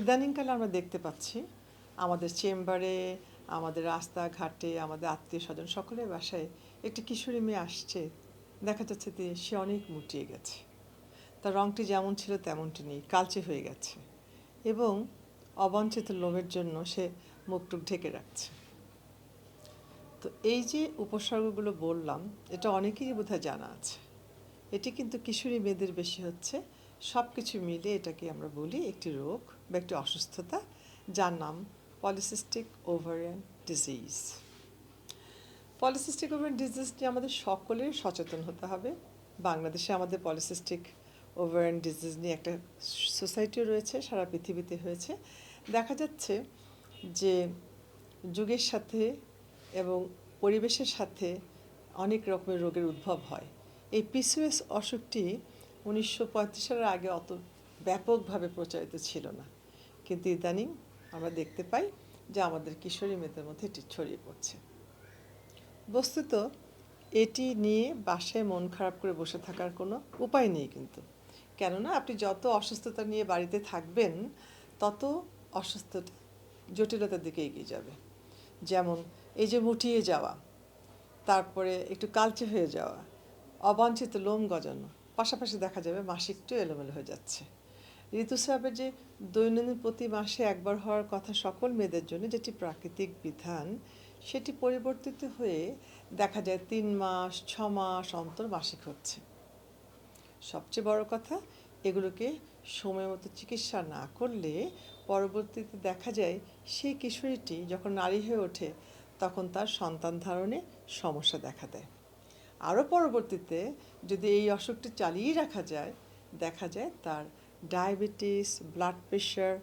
ইদানিংকালে আমরা দেখতে পাচ্ছি, আমাদের চেম্বারে, আমাদের রাস্তাঘাটে, আমাদের আত্মীয় স্বজন সকলের বাসায় একটি কিশোরী মেয়ে আসছে। দেখা যাচ্ছে যে সে অনেক মুটিয়ে গেছে। তার রংটি যেমন ছিল তেমনটি নেই, কালচে হয়ে গেছে এবং অবাঞ্ছিত লোমের জন্য সে মুখটুক ঢেকে রাখছে। তো এই যে উপসর্গগুলো বললাম, এটা অনেকেরই বোধহয় জানা আছে। এটি কিন্তু কিশোরী মেয়েদের বেশি হচ্ছে সব কিছু মিলে এটাকে আমরা বলি একটি রোগ বা একটি অসুস্থতা, যার নাম polycystic ovarian disease polycystic ovarian disease নিয়ে আমাদের সকলের সচেতন হতে হবে। বাংলাদেশে আমাদের পলিসিস্টিক ওভারিয়ান ডিজিজ নিয়ে একটা সোসাইটিও রয়েছে, সারা পৃথিবীতে হয়েছে। দেখা যাচ্ছে যে যুগের সাথে এবং পরিবেশের সাথে অনেক রকমের রোগের উদ্ভব হয়। এই পিসিওএস অসুখটি উনিশশো পঁয়ত্রিশ সালের আগে অত ব্যাপকভাবে প্রচারিত ছিল না। কিন্তু ইদানিং আমরা দেখতে পাই যে আমাদের কিশোরী মেয়েদের মধ্যে এটি ছড়িয়ে পড়ছে। বস্তুত এটি নিয়ে বাসায় মন খারাপ করে বসে থাকার কোনো উপায় নেই কিন্তু। কেননা আপনি যত অসুস্থতা নিয়ে বাড়িতে থাকবেন, তত অসুস্থতা জটিলতার দিকে এগিয়ে যাবে। যেমন এই যে মুটিয়ে যাওয়া, তারপরে একটু কালচে হয়ে যাওয়া, অবাঞ্ছিত লোম গজানো পাশাপাশি দেখা যাবে মাসিকটিও এলোমেলো হয়ে যাচ্ছে। ঋতুস্রাবের যে দৈনন্দিন প্রতি মাসে একবার হওয়ার কথা সকল মেয়েদের জন্য যেটি প্রাকৃতিক বিধান, সেটি পরিবর্তিত হয়ে দেখা যায় তিন মাস, ছ মাস অন্তর মাসিক হচ্ছে। সবচেয়ে বড় কথা, এগুলোকে সময় মতো চিকিৎসা না করলে পরবর্তীতে দেখা যায় সেই কিশোরীটি যখন নারী হয়ে ওঠে, তখন তার সন্তান ধারণে সমস্যা দেখা দেয়। আরও পরবর্তীতে যদি এই অসুখটি চালিয়ে রাখা যায়, দেখা যায় তার ডায়াবেটিস ব্লাড প্রেশার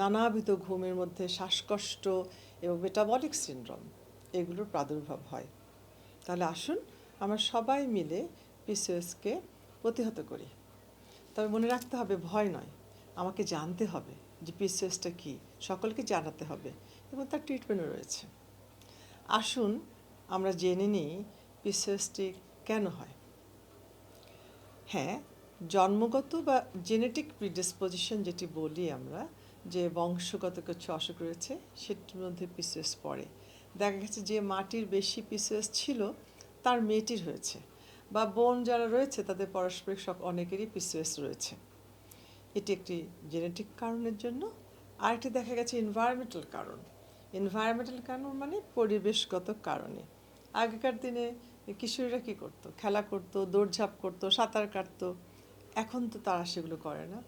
নানাবিধ ঘুমের মধ্যে শ্বাসকষ্ট এবং মেটাবলিক সিনড্রোম এগুলোর প্রাদুর্ভাব হয়। তাহলে আসুন আমরা সবাই মিলে পিসিএসকে প্রতিহত করি। তবে মনে রাখতে হবে, ভয় নয়। আমাকে জানতে হবে যে পিসিএসটা কী, সকলকে জানাতে হবে এবং তার ট্রিটমেন্টও রয়েছে। আসুন আমরা জেনে নিই পিসিএসটি কেন হয়? হ্যাঁ জন্মগত বা জেনেটিক প্রিডিসপোজিশন যেটি বলি আমরা, যে বংশগত কিছু অসুখ রয়েছে, সেটির মধ্যে পিসিএস পড়ে। দেখা গেছে যে মাটির বেশি পিসিএস ছিল, তার মেয়েটির হয়েছে। বা বোন যারা রয়েছে, তাদের পারস্পরিক সব অনেকেরই পিসিএস রয়েছে। এটি একটি জেনেটিক কারণের জন্য। আরেকটি দেখা গেছে এনভায়রনমেন্টাল কারণ। এনভায়রনমেন্টাল কারণ মানে পরিবেশগত কারণে। আগেকার দিনে কিশোরীরা কী করতো? খেলা করতো, দৌড়ঝাঁপ করতো, সাঁতার কাটতো। এখন তো তারা সেগুলো করে না।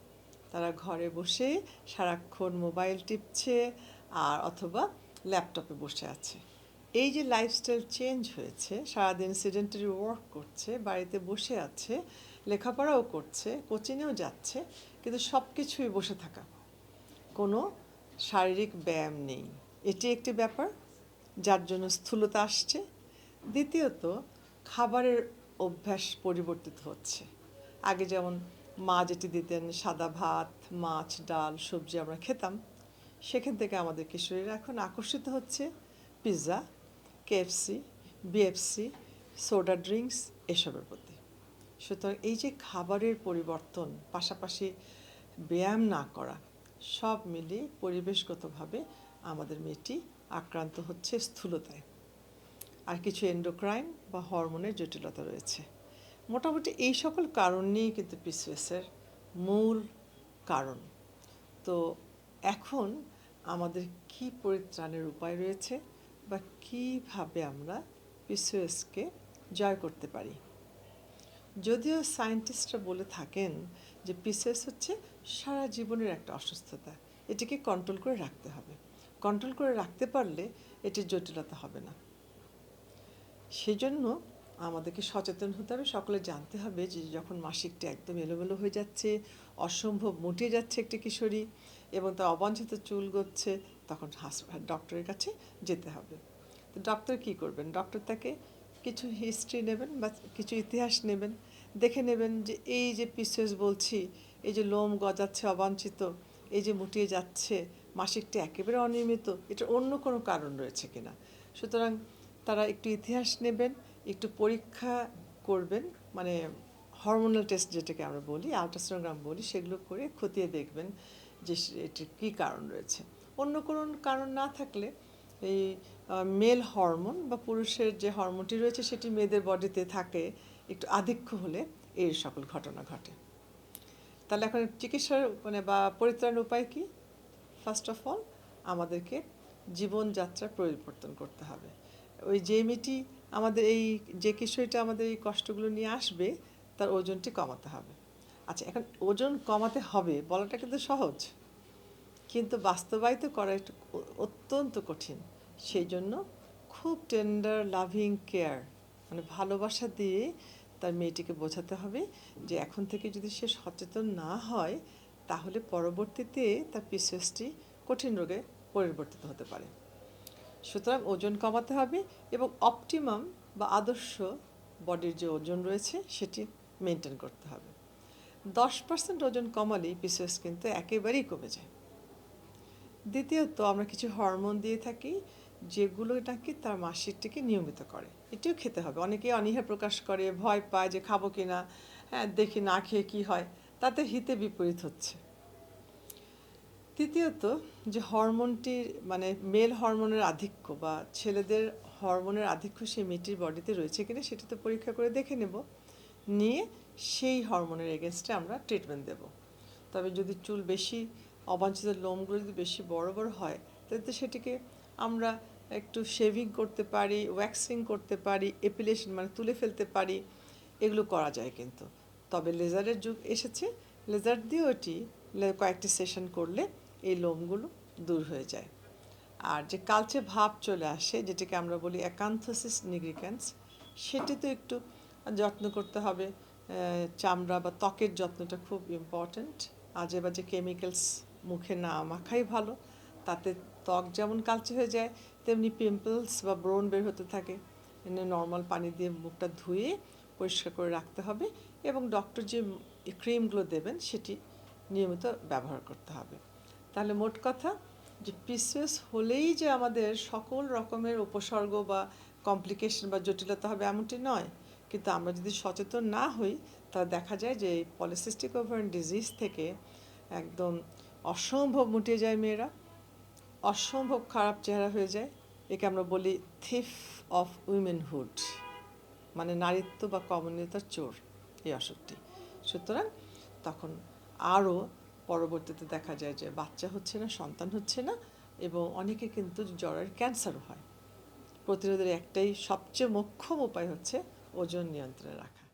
তারা ঘরে বসে সারাক্ষণ মোবাইল টিপছে আর অথবা ল্যাপটপে বসে আছে। এই যে লাইফস্টাইল চেঞ্জ হয়েছে, সারাদিন সিডেন্টারি ওয়ার্ক করছে, বাড়িতে বসে আছে, লেখাপড়াও করছে কোচিংয়েও যাচ্ছে, কিন্তু সব কিছুই বসে থাকা। কোনো শারীরিক ব্যায়াম নেই। এটি একটি ব্যাপার, যার জন্য স্থূলতা আসছে। দ্বিতীয়ত, খাবারের অভ্যাস পরিবর্তিত হচ্ছে। আগে যেমন মা যেটি দিতেন, সাদা ভাত, মাছ, ডাল, সবজি আমরা খেতাম, সেখান থেকে আমাদের কিশোরীরা এখন আকর্ষিত হচ্ছে pizza, KFC, BFC, soda drinks এসবের প্রতি। সুতরাং এই যে খাবারের পরিবর্তন, পাশাপাশি ব্যায়াম না করা, সব মিলিয়ে পরিবেশগতভাবে আমাদের মেয়েটি আক্রান্ত হচ্ছে স্থূলতায়। আর কিছু এন্ডোক্রাইন বা হরমোনের জটিলতা রয়েছে। মোটামুটি এই সকল কারণ নিয়েই কিন্তু পিসিএসের মূল কারণ। তো এখন আমাদের কি পরিত্রাণের উপায় রয়েছে বা কীভাবে আমরা পিসিএসকে জয় করতে পারি? যদিও সায়েন্টিস্টরা বলে থাকেন যে পিসিএস হচ্ছে সারা জীবনের একটা অসুস্থতা। এটিকে কন্ট্রোল করে রাখতে হবে। কন্ট্রোল করে রাখতে পারলে এটির জটিলতা হবে না। সেজন্য আমাদেরকে সচেতন হতে হবে, সকলে জানতে হবে যে যখন মাসিকটা একদম এলোমেলো হয়ে যাচ্ছে, অসম্ভব মুটিয়ে যাচ্ছে একটি কিশোরী এবং তার অবাঞ্ছিত চুল গচ্ছে তখন ডক্টরের কাছে যেতে হবে। তো ডক্টর কী করবেন? ডক্টর তাকে কিছু হিস্ট্রি নেবেন বা কিছু ইতিহাস নেবেন, দেখে নেবেন যে এই যে পিসেস বলছি, এই যে লোম গজাচ্ছে, অবাঞ্ছিত, এই যে মুটিয়ে যাচ্ছে, মাসিকটি একেবারে অনিয়মিত এটা অন্য কোনো কারণ রয়েছে কিনা? সুতরাং তারা একটু ইতিহাস নেবেন, একটু পরীক্ষা করবেন মানে হরমোনাল টেস্ট যেটাকে আমরা বলি আলট্রাসোনোগ্রাম বলি, সেগুলো করে খতিয়ে দেখবেন যে এটির কী কারণ রয়েছে। অন্য কোনো কারণ না থাকলে এই মেল হরমোন বা পুরুষের যে হরমোনটি রয়েছে, সেটি মেয়েদের বডিতে থাকে, একটু আধিক্য হলে এই সকল ঘটনা ঘটে। তাহলে এখন চিকিৎসার মানে বা পরিত্রাণের উপায় কি? ফার্স্ট অফ অল আমাদেরকে জীবনযাত্রা পরিবর্তন করতে হবে। ওই যে মেয়েটি আমাদের এই যে কিশোরীটা আমাদের এই কষ্টগুলো নিয়ে আসবে, তার ওজনটি কমাতে হবে। আচ্ছা এখন ওজন কমাতে হবে বলাটা কিন্তু সহজ, কিন্তু বাস্তবায়িত করা একটু অত্যন্ত কঠিন। সেই জন্য খুব টেন্ডার লাভিং কেয়ার মানে ভালোবাসা দিয়ে তার মেয়েটিকে বোঝাতে হবে যে এখন থেকে যদি সে সচেতন না হয়, তাহলে পরবর্তীতে তার পিসিএসটি কঠিন রোগে পরিবর্তিত হতে পারে। সুতরাং ওজন কমাতে হবে এবং অপটিমাম বা আদর্শ বডির যে ওজন রয়েছে সেটি মেনটেন করতে হবে। দশ পার্সেন্ট ওজন কমালেই পিসিএস কিন্তু একেবারেই কমে যায়। দ্বিতীয়ত, আমরা কিছু হরমোন দিয়ে থাকি যেগুলো নাকি তার মাসিকটিকে নিয়মিত করে। এটিও খেতে হবে। অনেকে অনীহা প্রকাশ করে, ভয় পায় যে খাব কি না হ্যাঁ দেখি না খেয়ে কি হয়। তাতে হিতে বিপরীত হচ্ছে। তৃতীয়ত যে হরমোনটির মানে মেল হরমোনের আধিক্য বা ছেলেদের হরমোনের আধিক্য সেই মেয়েটির বডিতে রয়েছে কিনা সেটা তো পরীক্ষা করে দেখে নেব। নিয়ে সেই হরমোনের এগেনস্টে আমরা ট্রিটমেন্ট দেব। তবে যদি চুল বেশি, অবাঞ্ছিত লোমগুলো যদি বেশি বড় বড় হয়, তাহলে তো সেটিকে আমরা একটু শেভিং করতে পারি ওয়্যাক্সিং করতে পারি এপিলেশন মানে তুলে ফেলতে পারি, এগুলো করা যায় কিন্তু। তবে লেজারের যুগ এসেছে। লেজার দিয়েও এটি লে- কয়েকটি সেশন করলে এই লোমগুলো দূর হয়ে যায়। আর যে কালচে ভাব চলে আসে, যেটাকে আমরা বলি অ্যাকান্থোসিস নিগ্রিক্যান্স সেটি তো একটু যত্ন করতে হবে। চামড়া বা ত্বকের যত্নটা খুব ইম্পর্ট্যান্ট আজে বাজে কেমিক্যালস মুখে না মাখাই ভালো। তাতে ত্বক যেমন কালচে হয়ে যায়, তেমনি পিম্পলস বা ব্রণ বের হতে থাকে। নর্মাল পানি দিয়ে মুখটা ধুয়ে পরিষ্কার করে রাখতে হবে এবং ডক্টর যে ক্রিমগুলো দেবেন, সেটি নিয়মিত ব্যবহার করতে হবে। তাহলে মোট কথা যে পিসিএস হলেই যে আমাদের সকল রকমের উপসর্গ বা কমপ্লিকেশন বা জটিলতা হবে এমনটি নয়। কিন্তু আমরা যদি সচেতন না হই, তাহলে দেখা যায় যে পলিসিস্টিক ওভারন ডিজিজ থেকে একদম অসম্ভব মুটিয়ে যায় মেয়েরা, অসম্ভব খারাপ চেহারা হয়ে যায়। একে আমরা বলি থিফ অফ উইমেনহুড মানে নারীত্ব বা কমনীয়তার চোর, এই অসুখটি সুতরাং তখন আরও পরবর্তীতে দেখা যায় যে বাচ্চা হচ্ছে না, সন্তান হচ্ছে না এবং অনেকে কিন্তু জ্বরের ক্যান্সারও হয়। প্রতিরোধের একটাই সবচেয়ে মোক্ষম উপায় হচ্ছে ওজন নিয়ন্ত্রণে রাখা।